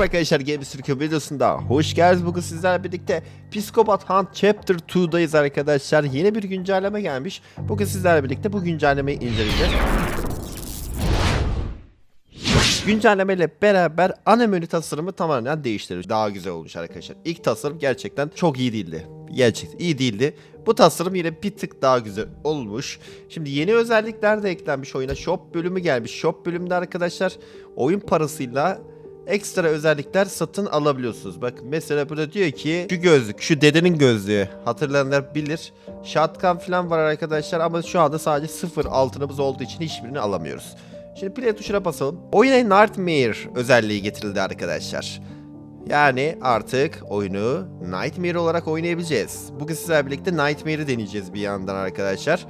Merhaba arkadaşlar Games Türkiye videosunda hoş geldiniz. Bugün sizlerle birlikte Psikopat Hunt Chapter 2'dayız arkadaşlar. Yeni bir güncelleme gelmiş. Bugün sizlerle birlikte bu güncellemeyi inceleyeceğiz. Güncelleme ile beraber ana menü tasarımı tamamen değiştirilmiş. Daha güzel olmuş arkadaşlar. İlk tasarım gerçekten çok iyi değildi. Gerçekten iyi değildi. Bu tasarım yine bir tık daha güzel olmuş. Şimdi yeni özellikler de eklenmiş oyuna. Shop bölümü gelmiş. Shop bölümünde arkadaşlar oyun parasıyla ekstra özellikler satın alabiliyorsunuz. Bak mesela burada diyor ki şu gözlük, şu dedenin gözlüğü hatırlayanlar bilir. Shotgun falan var arkadaşlar ama şu anda sadece sıfır altınımız olduğu için hiçbirini alamıyoruz. Şimdi play tuşuna basalım. Oyuna Nightmare özelliği getirildi arkadaşlar. Yani artık oyunu Nightmare olarak oynayabileceğiz. Bugün sizlerle birlikte Nightmare'i deneyeceğiz bir yandan arkadaşlar.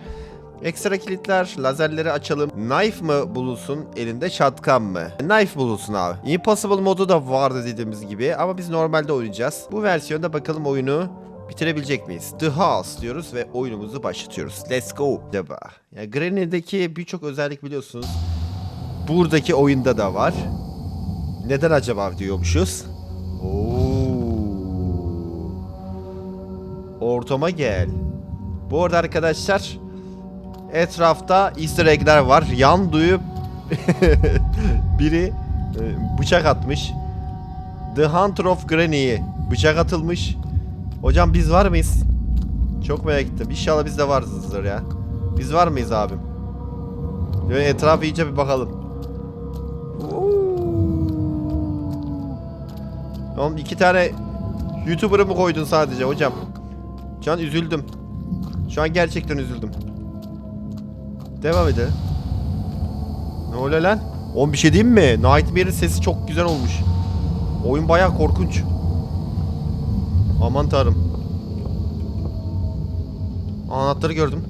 Ekstra kilitler, lazerleri açalım. Knife mı bulunsun, elinde shotgun mı? Knife bulunsun abi. Impossible modu da vardı dediğimiz gibi ama biz normalde oynayacağız. Bu versiyonda bakalım oyunu bitirebilecek miyiz? The House diyoruz ve oyunumuzu başlatıyoruz. Let's go. Acaba. Ya Granny'deki birçok özellik biliyorsunuz. Buradaki oyunda da var. Neden acaba diyormuşuz? Oo. Ortama gel. Bu arada arkadaşlar etrafta easter egg'ler var. Yan duyup biri e, bıçak atmış. The Hunter of Granny'ye bıçak atılmış. Hocam biz var mıyız? Çok merak ettim. İnşallah biz de varsızdır ya. Biz var mıyız abim? Etrafı iyice bir bakalım. Oğlum iki tane YouTuber'ı mı koydun sadece hocam? Şu an üzüldüm. Şu an gerçekten üzüldüm. Devam edelim. Ne oluyor lan? Oğlum bir şey diyeyim mi? Nightmare'in sesi çok güzel olmuş. Oyun bayağı korkunç. Aman tanrım. Anahtarı gördüm.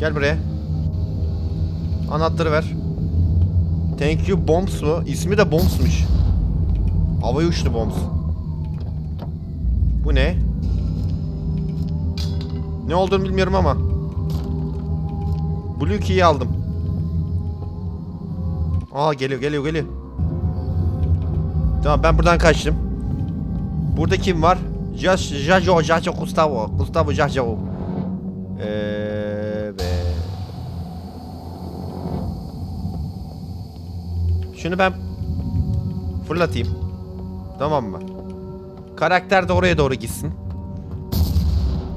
Gel buraya. Anahtarı ver. Thank you Bombs mu? İsmi de Bombs'muş. Havaya uçtu Bombs. Bu ne? Ne olduğunu bilmiyorum ama. Blue Key'i aldım. Aa geliyor geliyor geliyor. Tamam ben buradan kaçtım. Burada kim var? Jajo Jajo Gustavo. Gustavo Jajo. Evet. Şunu ben fırlatayım. Tamam mı? Karakter de oraya doğru gitsin.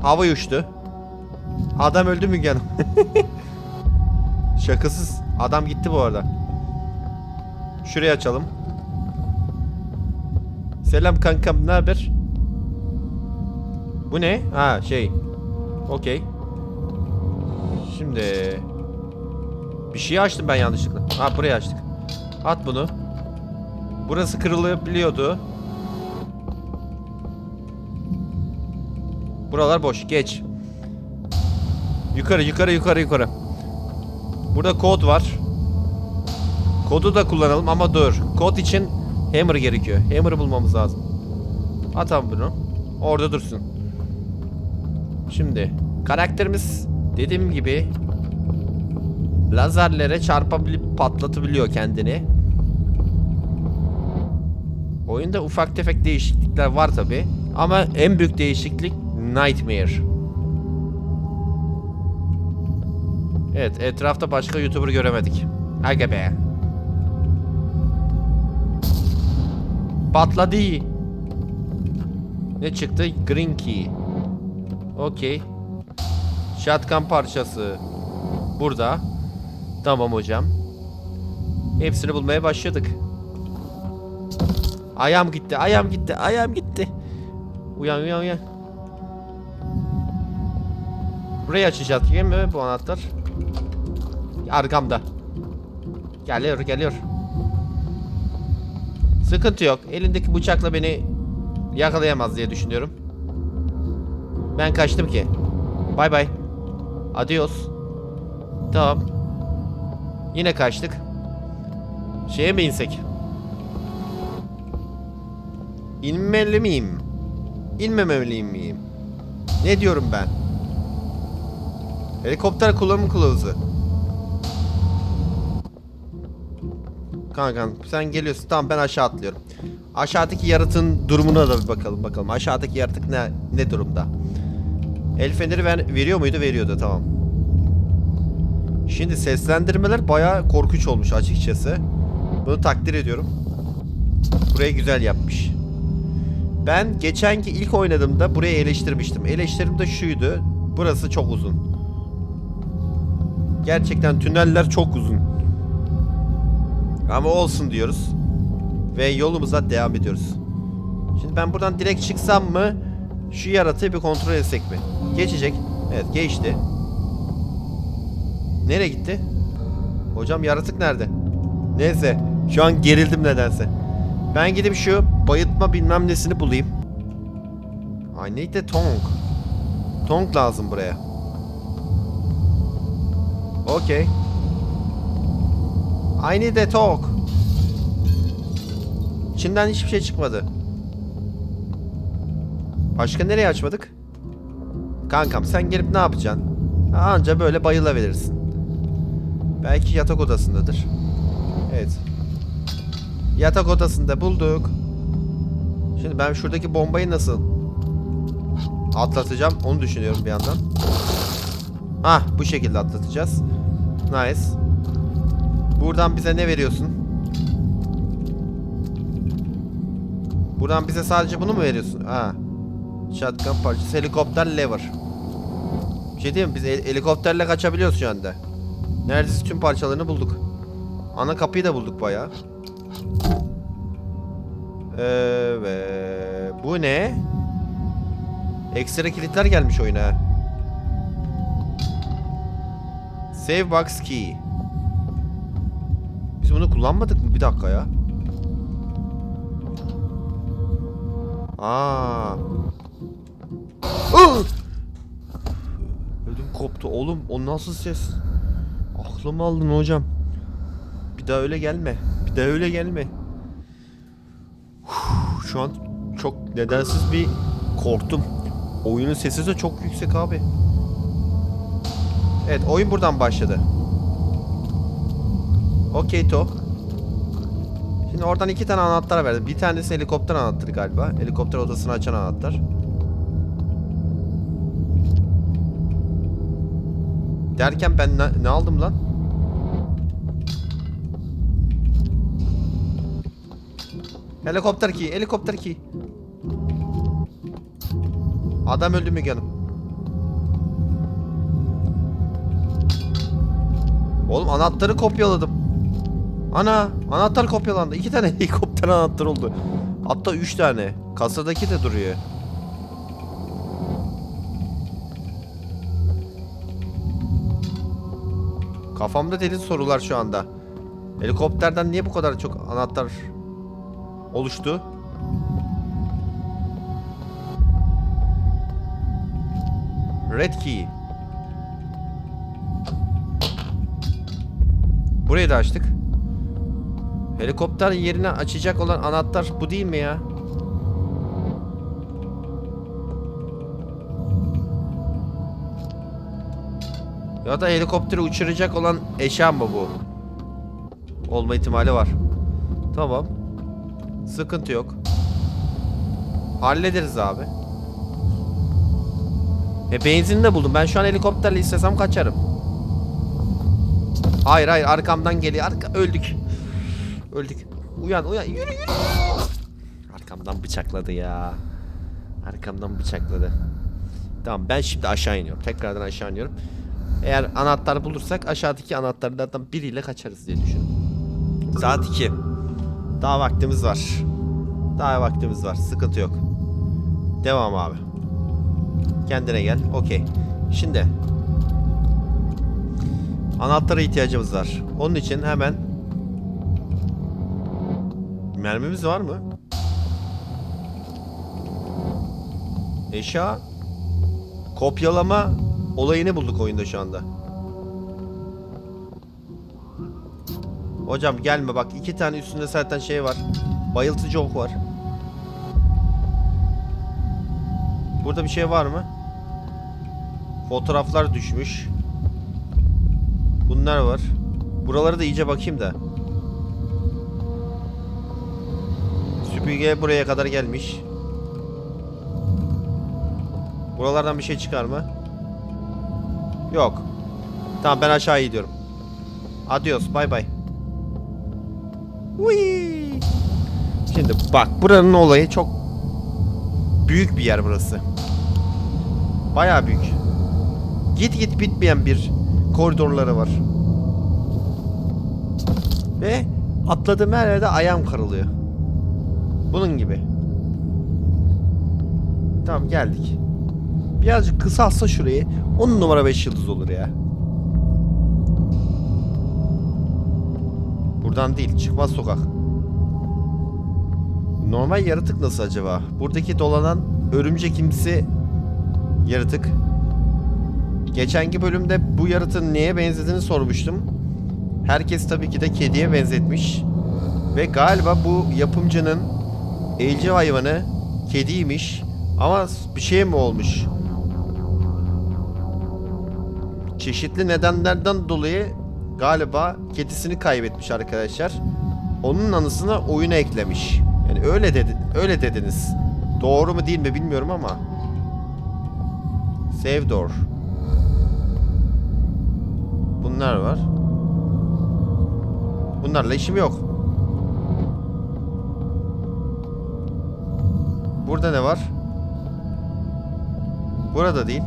Hava uçtu. Adam öldü mü Hanım? Şakasız. Adam gitti bu arada. Şurayı açalım. Selam kankam, ne haber? Bu ne? Ha şey. Okey. Şimdi bir şey açtım ben yanlışlıkla. Ha burayı açtık. At bunu. Burası kırılabiliyordu. Buralar boş. Geç. Yukarı yukarı yukarı yukarı. Burada kod var. Kodu da kullanalım ama dur. Kod için hammer gerekiyor. Hammer'ı bulmamız lazım. Atalım bunu. Orada dursun. Şimdi karakterimiz dediğim gibi lazerlere çarpabilip patlatabiliyor kendini. Oyunda ufak tefek değişiklikler var tabi. Ama en büyük değişiklik Nightmare. Evet etrafta başka YouTuber göremedik. Aga be. Patladı. Ne çıktı? Green Key. Okey. Shotgun parçası. Burada. Tamam hocam. Hepsini bulmaya başladık. Ayağım gitti, ayağım gitti, ayağım gitti. Uyan, uyan, uyan. Burayı açacağız değil mi bu anahtar? Arkamda. Geliyor, geliyor. Sıkıntı yok. Elindeki bıçakla beni yakalayamaz diye düşünüyorum. Ben kaçtım ki. Bay bay. Adios. Tamam. Yine kaçtık. Şeye mi insek? İnmeli miyim? İnmemeli miyim? Ne diyorum ben? Helikopter kullanım kılavuzu. Kankam sen geliyorsun. Tamam ben aşağı atlıyorum. Aşağıdaki yaratığın durumuna da bir bakalım bakalım. Aşağıdaki yaratık ne ne durumda? El feneri ver, veriyor muydu? Veriyordu tamam. Şimdi seslendirmeler bayağı korkunç olmuş açıkçası. Bunu takdir ediyorum. Burayı güzel yapmış. Ben geçenki ilk oynadığımda burayı eleştirmiştim. Eleştirim de şuydu. Burası çok uzun. Gerçekten tüneller çok uzun. Ama olsun diyoruz. Ve yolumuza devam ediyoruz. Şimdi ben buradan direkt çıksam mı? Şu yaratığı bir kontrol etsek mi? Geçecek. Evet geçti. Nereye gitti? Hocam yaratık nerede? Neyse. Şu an gerildim nedense. Ben gidip şu bayıltma bilmem nesini bulayım. I need a tonk. Tonk lazım buraya. Okay. I need a tonk. İçinden hiçbir şey çıkmadı. Başka nereye açmadık? Kankam sen gelip ne yapacaksın? Anca böyle bayıla verirsin. Belki yatak odasındadır. Evet. Yatak odasında bulduk. Şimdi ben şuradaki bombayı nasıl atlatacağım onu düşünüyorum bir yandan. Ah bu şekilde atlatacağız. Nice. Buradan bize ne veriyorsun? Buradan bize sadece bunu mu veriyorsun? Ha. Shotgun parçası, helikopter lever. Bir şey diyeyim mi? Biz el- helikopterle kaçabiliyoruz şu anda. Neredeyse tüm parçalarını bulduk. Ana kapıyı da bulduk bayağı. Evet. Bu ne? Ekstra kilitler gelmiş oyuna. Save box key. Biz bunu kullanmadık mı? Bir dakika ya. Aa. Ödüm koptu oğlum. O nasıl ses? Aklımı aldın hocam. Bir daha öyle gelme. Bir daha öyle gelme. Şu an çok nedensiz bir korktum. Oyunun sesi de çok yüksek abi. Evet oyun buradan başladı. Okey to. Şimdi oradan iki tane anahtar verdi. Bir tanesi helikopter anahtarı galiba. Helikopter odasını açan anahtar. Derken ben ne, ne aldım lan? Helikopter key, helikopter key. Adam öldü Müge Hanım. Oğlum anahtarı kopyaladım. Ana anahtar kopyalandı. İki tane helikopter anahtar oldu. Hatta üç tane. Kasadaki de duruyor. Kafamda deli sorular şu anda. Helikopterden niye bu kadar çok anahtar oluştu? Red key. Burayı da açtık. Helikopter yerine açacak olan anahtar bu değil mi ya? Ya da helikopteri uçuracak olan eşya mı bu? Olma ihtimali var. Tamam. Sıkıntı yok. Hallederiz abi. E benzin de buldum. Ben şu an helikopterle istesem kaçarım. Hayır hayır arkamdan geliyor. Arka öldük. Öldük. Uyan uyan yürü yürü. Arkamdan bıçakladı ya. Arkamdan bıçakladı. Tamam ben şimdi aşağı iniyorum. Tekrardan aşağı iniyorum. Eğer anahtar bulursak aşağıdaki anahtarlardan biriyle kaçarız diye düşünüyorum. Saat 2. Daha vaktimiz var. Daha vaktimiz var. Sıkıntı yok. Devam abi. Kendine gel. Okey. Şimdi. Anahtara ihtiyacımız var. Onun için hemen Mermimiz var mı? Eşya kopyalama olayını bulduk oyunda şu anda. Hocam gelme bak iki tane üstünde zaten şey var. Bayıltıcı ok var. Burada bir şey var mı? Fotoğraflar düşmüş. Bunlar var. Buraları da iyice bakayım da. süpürge buraya kadar gelmiş. Buralardan bir şey çıkar mı? Yok. Tamam ben aşağı gidiyorum. Adios bay bay. Şimdi bak buranın olayı çok büyük bir yer burası. Bayağı büyük. Git git bitmeyen bir koridorları var. Ve atladığım her yerde ayağım karılıyor. Bunun gibi. Tamam geldik. Birazcık kısalsa şurayı 10 numara 5 yıldız olur ya. Buradan değil çıkmaz sokak. Normal yaratık nasıl acaba? Buradaki dolanan örümcekimsi yaratık. Geçenki bölümde bu yaratığın neye benzediğini sormuştum. Herkes tabii ki de kediye benzetmiş. Ve galiba bu yapımcının evcil hayvanı kediymiş. Ama bir şey mi olmuş? Çeşitli nedenlerden dolayı galiba kedisini kaybetmiş arkadaşlar. Onun anısına oyuna eklemiş. Yani öyle dedi, öyle dediniz. Doğru mu değil mi bilmiyorum ama. Save door. Bunlar var. Bunlarla işim yok. Burada ne var? Burada değil.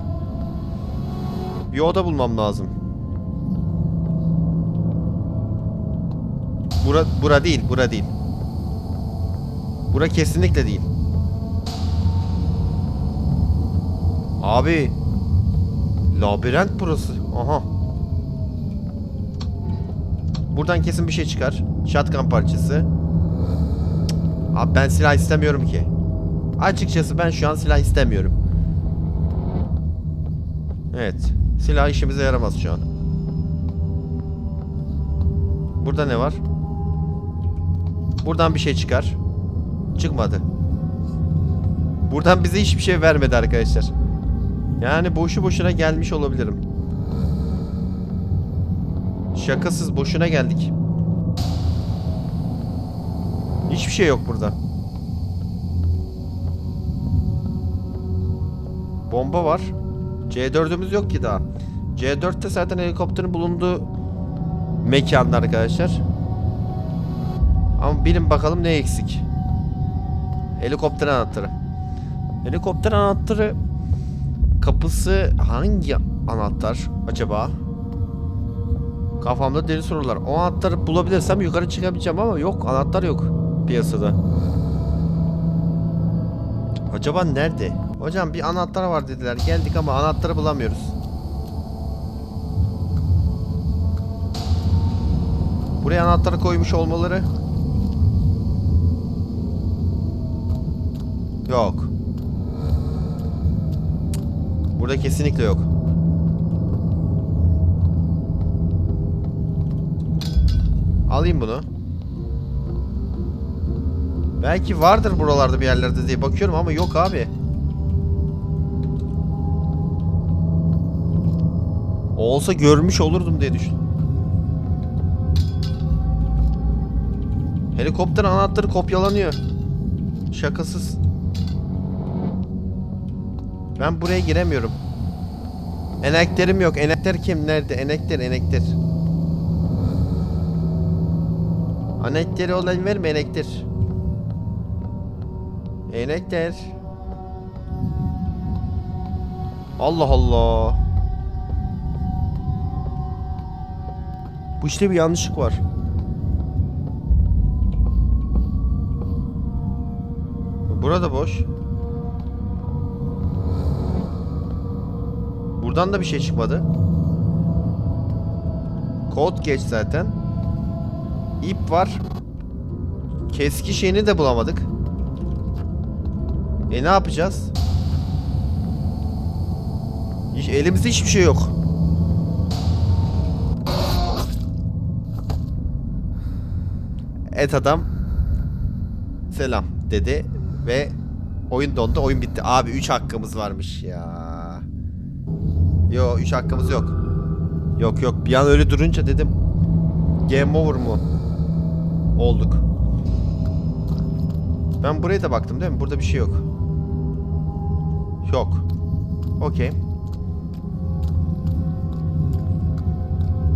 Bir oda bulmam lazım. Bura, bura değil, bura değil. Bura kesinlikle değil. Abi. Labirent burası. Aha. Buradan kesin bir şey çıkar. Shotgun parçası. Abi ben silah istemiyorum ki. Açıkçası ben şu an silah istemiyorum. Evet. Silah işimize yaramaz şu an. Burada ne var? Buradan bir şey çıkar. Çıkmadı. Buradan bize hiçbir şey vermedi arkadaşlar. Yani boşu boşuna gelmiş olabilirim. Şakasız boşuna geldik. Hiçbir şey yok burada. Bomba var. C4'ümüz yok ki daha. C4'te zaten helikopterin bulunduğu mekanda arkadaşlar. Ama bilin bakalım ne eksik. Helikopter anahtarı. Helikopter anahtarı kapısı hangi anahtar acaba? Kafamda deli sorular. O anahtarı bulabilirsem yukarı çıkabileceğim ama yok anahtar yok piyasada. Acaba nerede? Hocam bir anahtar var dediler. Geldik ama anahtarı bulamıyoruz. Buraya anahtarı koymuş olmaları. Yok. Burada kesinlikle yok. Alayım bunu. Belki vardır buralarda bir yerlerde diye bakıyorum ama yok abi. Olsa görmüş olurdum diye düşün. Helikopter anahtarı kopyalanıyor. Şakasız. Ben buraya giremiyorum. Enekterim yok. Enekter kim? Nerede? Enekter, enekter. Enekteri olan verme enekter. Enekter. Allah Allah. Bu işte bir yanlışlık var. Burada boş. Buradan da bir şey çıkmadı. Kod geç zaten. İp var. Keski şeyini de bulamadık. E ne yapacağız? Hiç, elimizde hiçbir şey yok. Et adam selam dedi ve oyun dondu oyun bitti. Abi 3 hakkımız varmış ya. Yo 3 hakkımız yok. Yok yok bir an öyle durunca dedim game over mu? Olduk. Ben buraya da baktım değil mi? Burada bir şey yok. Yok. Okey.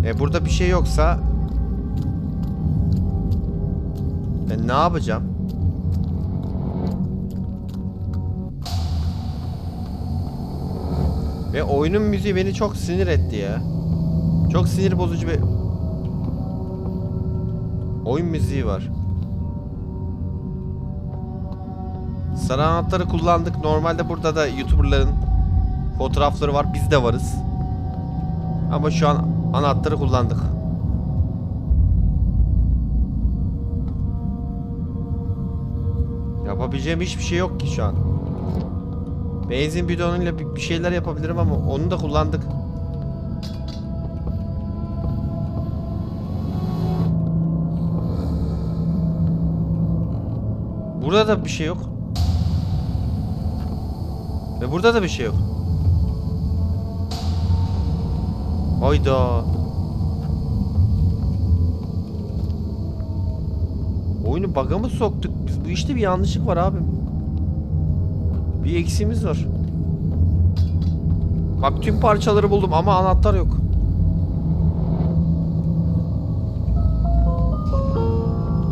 E burada bir şey yoksa ben ne yapacağım? Ve oyunun müziği beni çok sinir etti ya. Çok sinir bozucu bir oyun müziği var. Sarı anahtarı kullandık. Normalde burada da YouTuber'ların fotoğrafları var. Biz de varız. Ama şu an anahtarı kullandık. Yapabileceğim hiçbir şey yok ki şu an. Benzin bidonuyla bir şeyler yapabilirim ama onu da kullandık. Burada da bir şey yok. Ve burada da bir şey yok. Hayda. Oyunu bug'a mı soktuk? Biz bu işte bir yanlışlık var abi. Bir eksiğimiz var. Bak tüm parçaları buldum ama anahtar yok.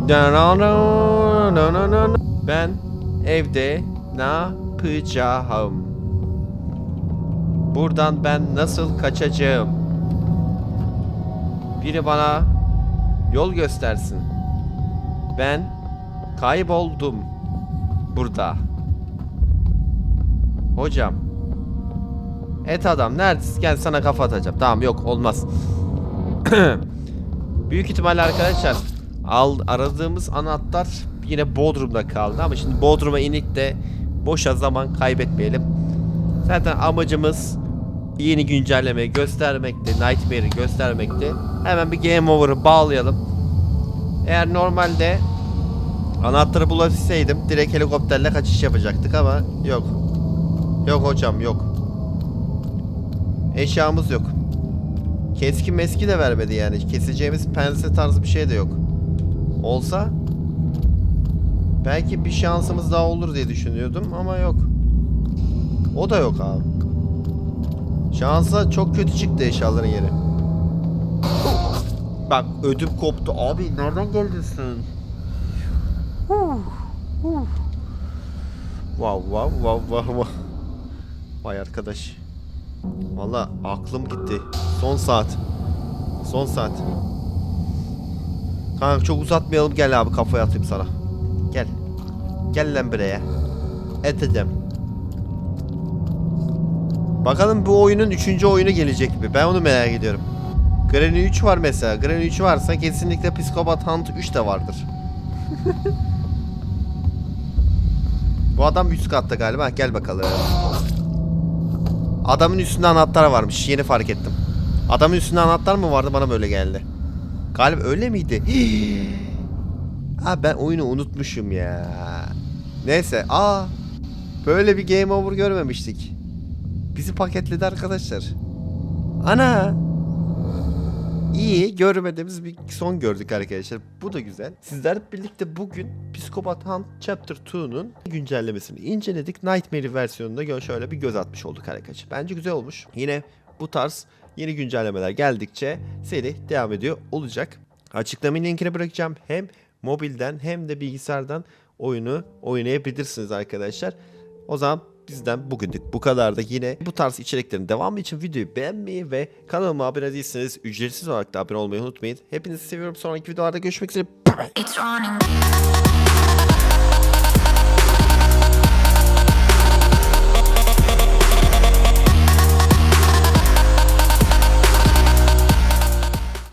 Na na na na na na. Ben evde ne yapacağım? Buradan ben nasıl kaçacağım? Biri bana yol göstersin. Ben kayboldum burada. Hocam. Et adam neredesin? Gel sana kafa atacağım. Tamam yok olmaz. Büyük ihtimalle arkadaşlar al, aradığımız anahtar yine Bodrum'da kaldı ama şimdi Bodrum'a inik de boşa zaman kaybetmeyelim. Zaten amacımız yeni güncellemeyi göstermekte, Nightmare'i göstermekte. Hemen bir Game Over'ı bağlayalım. Eğer normalde anahtarı bulabilseydim direkt helikopterle kaçış yapacaktık ama yok. Yok hocam yok. Eşyamız yok. Keskin meski de vermedi yani. Keseceğimiz pense tarzı bir şey de yok. Olsa belki bir şansımız daha olur diye düşünüyordum ama yok. O da yok abi. Şansa çok kötü çıktı eşyaların yeri. Bak ödüm koptu. Abi nereden geldin sen? Wow wow wow wow wow. Vay arkadaş. Valla aklım gitti. Son saat. Son saat. Kanka çok uzatmayalım gel abi kafaya atayım sana. Gel. Lan buraya. Edeceğim. Bakalım bu oyunun 3. oyunu gelecek mi? Ben onu merak ediyorum. Granny 3 var mesela. Granny 3 varsa kesinlikle Psikopat Hunt 3 de vardır. bu adam üst katta galiba. Gel bakalım. Adamın üstünde anahtar varmış. Yeni fark ettim. Adamın üstünde anahtar mı vardı bana böyle geldi. Galiba öyle miydi? ha ben oyunu unutmuşum ya. Neyse. Aa. Böyle bir game over görmemiştik. Bizi paketledi arkadaşlar. Ana. İyi görmediğimiz bir son gördük arkadaşlar. Bu da güzel. Sizlerle birlikte bugün Psikopat Hunt Chapter 2'nun güncellemesini inceledik. Nightmare versiyonunda şöyle bir göz atmış olduk arkadaşlar. Bence güzel olmuş. Yine bu tarz yeni güncellemeler geldikçe seri devam ediyor olacak. Açıklamanın linkini bırakacağım. Hem mobilden hem de bilgisayardan oyunu oynayabilirsiniz arkadaşlar. O zaman bizden bugünlük bu kadar da yine bu tarz içeriklerin devamı için videoyu beğenmeyi ve kanalıma abone değilseniz ücretsiz olarak da abone olmayı unutmayın. Hepinizi seviyorum. Sonraki videolarda görüşmek üzere. Bye.